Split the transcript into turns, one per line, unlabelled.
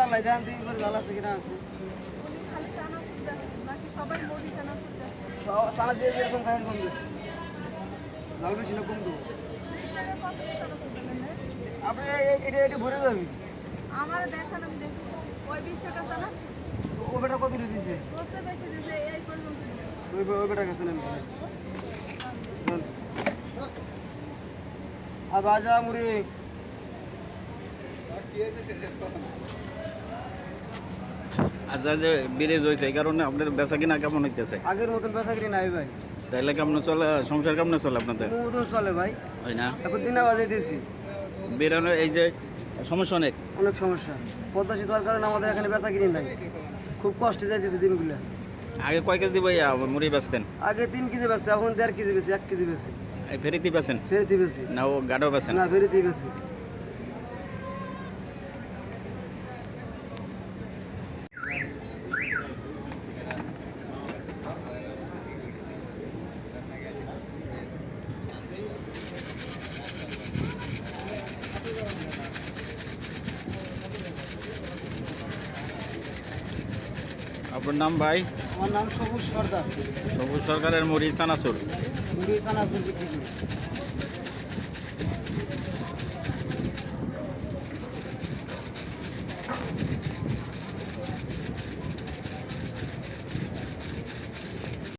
জ্বালাই দেন দিই করে জ্বালা আছে, কিনা আছে। সারা দিয়ে এরকম খায়ের কম দিচ্ছে জাল বেশি না কম দেবো? আপনি এটা এটা ভরে যাবি।
আমার দেখান আমি
আর বাজা মুড়ি।
আচ্ছা যে ব্রিজ হয়েছে এই কারণে আপনাদের বেচা কিনা কেমন হইতেছে?
আগের মতন বেচাকিরি নাই ভাই।
তাইলে কেমন চলে সংসার কেমন চলে আপনাদের?
কোনো মতন চলে ভাই।
হয় না?
এখন দিনে বাজে দিয়েছি
বেরানো এই যে সমস্যা অনেক?
অনেক সমস্যা। পদ্মা সেতু কারণে আমাদের এখানে বেচাকিরি নাই। খুব কষ্টে যাইতেছে দিনগুলো।
আগে কয় কেজি ভাইয়া মুড়ি বেচতেন?
আগে তিন কেজি বেচছে এখন দেড় কেজি বেশি এক কেজি বেশি
ফেরিতে বেচেন?
ফেরিতে বেশি
না ও গাঢ় বেচেন?
না ফেরিতে বেশি
আপনার নাম ভাই?
আমার নাম সবুজ সরকার
সবুজ সরকারের মুড়ি চানাচুর।
মুড়ি